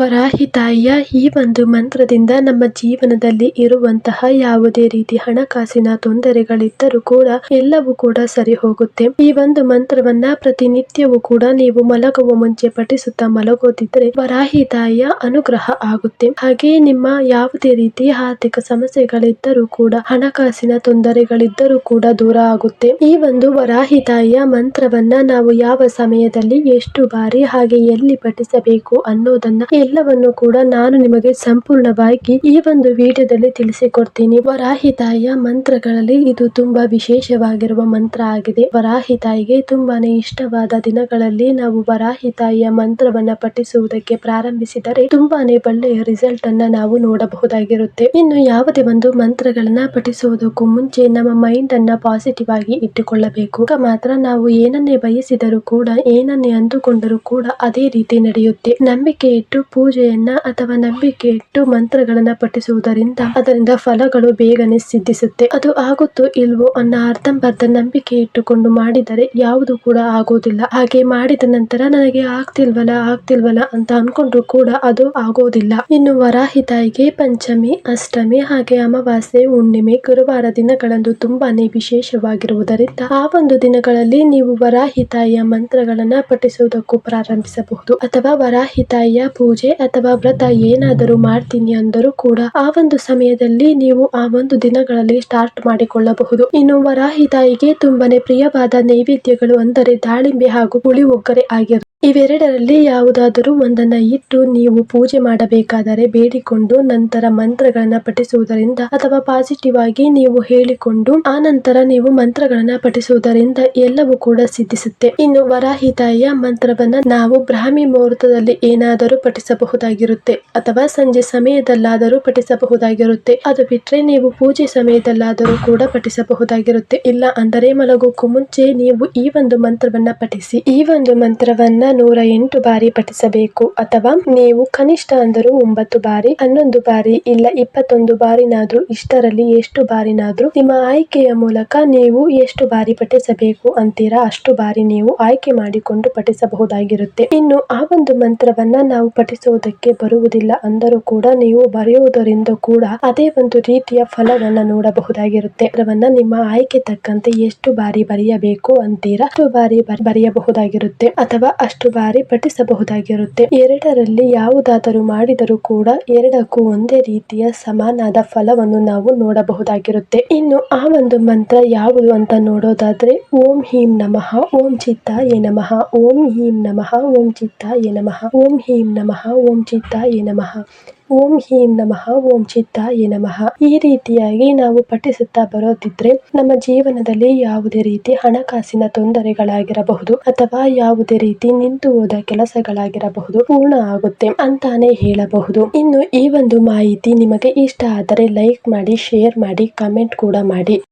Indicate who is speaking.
Speaker 1: ವರಾಹಿ ತಾಯಿಯ ಈ ಒಂದು ಮಂತ್ರದಿಂದ ನಮ್ಮ ಜೀವನದಲ್ಲಿ ಇರುವಂತಹ ಯಾವುದೇ ರೀತಿ ಹಣಕಾಸಿನ ತೊಂದರೆಗಳಿದ್ದರೂ ಕೂಡ ಎಲ್ಲವೂ ಕೂಡ ಸರಿ ಹೋಗುತ್ತೆ. ಈ ಒಂದು ಮಂತ್ರವನ್ನ ಪ್ರತಿನಿತ್ಯವೂ ಕೂಡ ನೀವು ಮಲಗುವ ಮುಂಚೆ ಪಠಿಸುತ್ತಾ ಮಲಗೋದಿದ್ರೆ ವರಾಹಿ ತಾಯಿಯ ಅನುಗ್ರಹ ಆಗುತ್ತೆ. ಹಾಗೆಯೇ ನಿಮ್ಮ ಯಾವುದೇ ರೀತಿ ಆರ್ಥಿಕ ಸಮಸ್ಯೆಗಳಿದ್ದರೂ ಕೂಡ, ಹಣಕಾಸಿನ ತೊಂದರೆಗಳಿದ್ದರೂ ಕೂಡ ದೂರ ಆಗುತ್ತೆ. ಈ ಒಂದು ವರಾಹಿ ತಾಯಿಯ ಮಂತ್ರವನ್ನ ನಾವು ಯಾವ ಸಮಯದಲ್ಲಿ ಎಷ್ಟು ಬಾರಿ ಹಾಗೆ ಎಲ್ಲಿ ಪಠಿಸಬೇಕು ಅನ್ನೋದನ್ನ ಎಲ್ಲವನ್ನು ಕೂಡ ನಾನು ನಿಮಗೆ ಸಂಪೂರ್ಣವಾಗಿ ಈ ಒಂದು ವಿಡಿಯೋದಲ್ಲಿ ತಿಳಿಸಿಕೊಡ್ತೀನಿ. ವರಾಹಿ ತಾಯಿಯ ಮಂತ್ರಗಳಲ್ಲಿ ಇದು ತುಂಬಾ ವಿಶೇಷವಾಗಿರುವ ಮಂತ್ರ ಆಗಿದೆ. ವರಾಹಿ ತಾಯಿಗೆ ತುಂಬಾನೇ ಇಷ್ಟವಾದ ದಿನಗಳಲ್ಲಿ ನಾವು ವರಾಹಿ ತಾಯಿಯ ಮಂತ್ರವನ್ನ ಪಠಿಸುವುದಕ್ಕೆ ಪ್ರಾರಂಭಿಸಿದರೆ ತುಂಬಾನೇ ಒಳ್ಳೆಯ ರಿಸಲ್ಟ್ ಅನ್ನ ನಾವು ನೋಡಬಹುದಾಗಿರುತ್ತೆ. ಇನ್ನು ಯಾವುದೇ ಒಂದು ಮಂತ್ರಗಳನ್ನ ಪಠಿಸುವುದಕ್ಕೂ ಮುಂಚೆ ನಮ್ಮ ಮೈಂಡ್ ಅನ್ನ ಪಾಸಿಟಿವ್ ಆಗಿ ಇಟ್ಟುಕೊಳ್ಳಬೇಕು. ಮಾತ್ರ ನಾವು ಏನನ್ನೇ ಬಯಸಿದರೂ ಕೂಡ, ಏನನ್ನೇ ಅಂದುಕೊಂಡರೂ ಕೂಡ ಅದೇ ರೀತಿ ನಡೆಯುತ್ತೆ. ನಂಬಿಕೆ ಇಟ್ಟು ಪೂಜೆಯನ್ನ ಅಥವಾ ನಂಬಿಕೆ ಇಟ್ಟು ಮಂತ್ರಗಳನ್ನ ಪಠಿಸುವುದರಿಂದ ಅದರಿಂದ ಫಲಗಳು ಬೇಗನೆ ಸಿದ್ಧಿಸುತ್ತೆ. ಅದು ಆಗುತ್ತೋ ಇಲ್ವೋ ಅನ್ನೋ ಅರ್ಧಂಬರ್ಧ ನಂಬಿಕೆ ಇಟ್ಟುಕೊಂಡು ಮಾಡಿದರೆ ಯಾವುದು ಕೂಡ ಆಗೋದಿಲ್ಲ. ಹಾಗೆ ಮಾಡಿದ ನಂತರ ನನಗೆ ಆಗ್ತಿಲ್ವಲ್ಲ ಆಗ್ತಿಲ್ವಲ್ಲ ಅಂತ ಅನ್ಕೊಂಡ್ರು ಕೂಡ ಅದು ಆಗೋದಿಲ್ಲ. ಇನ್ನು ವರಾಹಿ ತಾಯಿಗೆ ಪಂಚಮಿ, ಅಷ್ಟಮಿ ಹಾಗೆ ಅಮಾವಾಸ್ಯೆ, ಹುಣ್ಣಿಮೆ ಗುರುವಾರ ದಿನಗಳಂದು ತುಂಬಾನೇ ವಿಶೇಷವಾಗಿರುವುದರಿಂದ ಆ ಒಂದು ದಿನಗಳಲ್ಲಿ ನೀವು ವರಾಹಿ ತಾಯಿಯ ಮಂತ್ರಗಳನ್ನ ಪಠಿಸುವುದಕ್ಕೂ ಪ್ರಾರಂಭಿಸಬಹುದು. ಅಥವಾ ವರಾಹಿ ತಾಯಿಯ ಪೂಜೆ ಅಥವಾ ವ್ರತ ಏನಾದರೂ ಮಾಡ್ತೀನಿ ಅಂದರೂ ಕೂಡ ಆ ಒಂದು ಸಮಯದಲ್ಲಿ ನೀವು ಆ ಒಂದು ದಿನಗಳಲ್ಲಿ ಸ್ಟಾರ್ಟ್ ಮಾಡಿಕೊಳ್ಳಬಹುದು. ಇನ್ನು ವರಾಹಿ ತಾಯಿಗೆ ತುಂಬಾನೇ ಪ್ರಿಯವಾದ ನೈವೇದ್ಯಗಳು ಅಂದರೆ ದಾಳಿಂಬೆ ಹಾಗೂ ಪುಳಿಒಗ್ಗರೆ ಆಗಿರುತ್ತೆ ಇವೆರಡರಲ್ಲಿ ಯಾವುದಾದರೂ ಒಂದನ್ನ ಇಟ್ಟು ನೀವು ಪೂಜೆ ಮಾಡಬೇಕಾದರೆ ಬೇಡಿಕೊಂಡು ನಂತರ ಮಂತ್ರಗಳನ್ನ ಪಠಿಸುವುದರಿಂದ ಅಥವಾ ಪಾಸಿಟಿವ್ ಆಗಿ ನೀವು ಹೇಳಿಕೊಂಡು ಆ ನಂತರ ನೀವು ಮಂತ್ರಗಳನ್ನ ಪಠಿಸುವುದರಿಂದ ಎಲ್ಲವೂ ಕೂಡ ಸಿದ್ಧಿಸುತ್ತೆ. ಇನ್ನು ವರಾಹಿ ತಾಯಿಯ ಮಂತ್ರವನ್ನ ನಾವು ಬ್ರಾಹ್ಮಿ ಮುಹೂರ್ತದಲ್ಲಿ ಏನಾದರೂ ಪಠಿಸಬಹುದಾಗಿರುತ್ತೆ ಅಥವಾ ಸಂಜೆ ಸಮಯದಲ್ಲಾದರೂ ಪಠಿಸಬಹುದಾಗಿರುತ್ತೆ. ಅದು ಬಿಟ್ರೆ ನೀವು ಪೂಜೆ ಸಮಯದಲ್ಲಾದರೂ ಕೂಡ ಪಠಿಸಬಹುದಾಗಿರುತ್ತೆ. ಇಲ್ಲ ಅಂದರೆ ಮಲಗೋಕ್ಕೂ ಮುಂಚೆ ನೀವು ಈ ಒಂದು ಮಂತ್ರವನ್ನ ಪಠಿಸಿ ಈ ಒಂದು ಮಂತ್ರವನ್ನ ನೂರ ಎಂಟು ಬಾರಿ ಪಠಿಸಬೇಕು ಅಥವಾ ನೀವು ಕನಿಷ್ಠ ಅಂದರೂ ಒಂಬತ್ತು ಬಾರಿ, ಹನ್ನೊಂದು ಬಾರಿ ಇಲ್ಲ ಇಪ್ಪತ್ತೊಂದು ಬಾರಿನಾದ್ರೂ, ಇಷ್ಟರಲ್ಲಿ ಎಷ್ಟು ಬಾರಿನಾದ್ರೂ ನಿಮ್ಮ ಆಯ್ಕೆಯ ಮೂಲಕ ನೀವು ಎಷ್ಟು ಬಾರಿ ಪಠಿಸಬೇಕು ಅಂತೀರಾ ಅಷ್ಟು ಬಾರಿ ನೀವು ಆಯ್ಕೆ ಮಾಡಿಕೊಂಡು ಪಠಿಸಬಹುದಾಗಿರುತ್ತೆ. ಇನ್ನು ಆ ಒಂದು ಮಂತ್ರವನ್ನ ನಾವು ಪಠಿಸುವುದಕ್ಕೆ ಬರುವುದಿಲ್ಲ ಅಂದರೂ ಕೂಡ ನೀವು ಬರೆಯುವುದರಿಂದ ಕೂಡ ಅದೇ ಒಂದು ರೀತಿಯ ಫಲವನ್ನ ನೋಡಬಹುದಾಗಿರುತ್ತೆ. ಮಂತ್ರವನ್ನ ನಿಮ್ಮ ಆಯ್ಕೆ ತಕ್ಕಂತೆ ಎಷ್ಟು ಬಾರಿ ಬರೆಯಬೇಕು ಅಂತೀರಾ ಅಷ್ಟು ಬಾರಿ ಬರೆಯಬಹುದಾಗಿರುತ್ತೆ. ಅಥವಾ ಬಾರಿ ಪಠಿಸಬಹುದಾಗಿರುತ್ತೆ. ಎರಡರಲ್ಲಿ ಯಾವುದಾದರೂ ಮಾಡಿದರೂ ಕೂಡ ಎರಡಕ್ಕೂ ಒಂದೇ ರೀತಿಯ ಸಮಾನಾದ ಫಲವನ್ನು ನಾವು ನೋಡಬಹುದಾಗಿರುತ್ತೆ. ಇನ್ನು ಆ ಒಂದು ಮಂತ್ರ ಯಾವುದು ಅಂತ ನೋಡೋದಾದ್ರೆ, ಓಂ ಹೀಂ ನಮಃ, ಓಂ ಚಿತ್ತಾಯ ನಮಃ, ಓಂ ಹೀಂ ನಮಃ, ಓಂ ಚಿತ್ತಾಯ ನಮಃ, ಓಂ ಹೀಂ ನಮಃ, ಓಂ ಚಿತ್ತಾಯ ನಮಃ. ಓಂ ಹೀಂ ನಮಃ, ಓಂ ಚಿತ್ತಾಯ ನಮಃ. ಈ ರೀತಿಯಾಗಿ ನಾವು ಪಠಿಸುತ್ತಾ ಬರೋದಿದ್ರೆ ನಮ್ಮ ಜೀವನದಲ್ಲಿ ಯಾವುದೇ ರೀತಿ ಹಣಕಾಸಿನ ತೊಂದರೆಗಳಾಗಿರಬಹುದು ಅಥವಾ ಯಾವುದೇ ರೀತಿ ನಿಂತು ಹೋದ ಕೆಲಸಗಳಾಗಿರಬಹುದು ಪೂರ್ಣ ಆಗುತ್ತೆ ಅಂತಾನೆ ಹೇಳಬಹುದು. ಇನ್ನು ಈ ಒಂದು ಮಾಹಿತಿ ನಿಮಗೆ ಇಷ್ಟ ಆದರೆ ಲೈಕ್ ಮಾಡಿ, ಶೇರ್ ಮಾಡಿ, ಕಮೆಂಟ್ ಕೂಡ ಮಾಡಿ.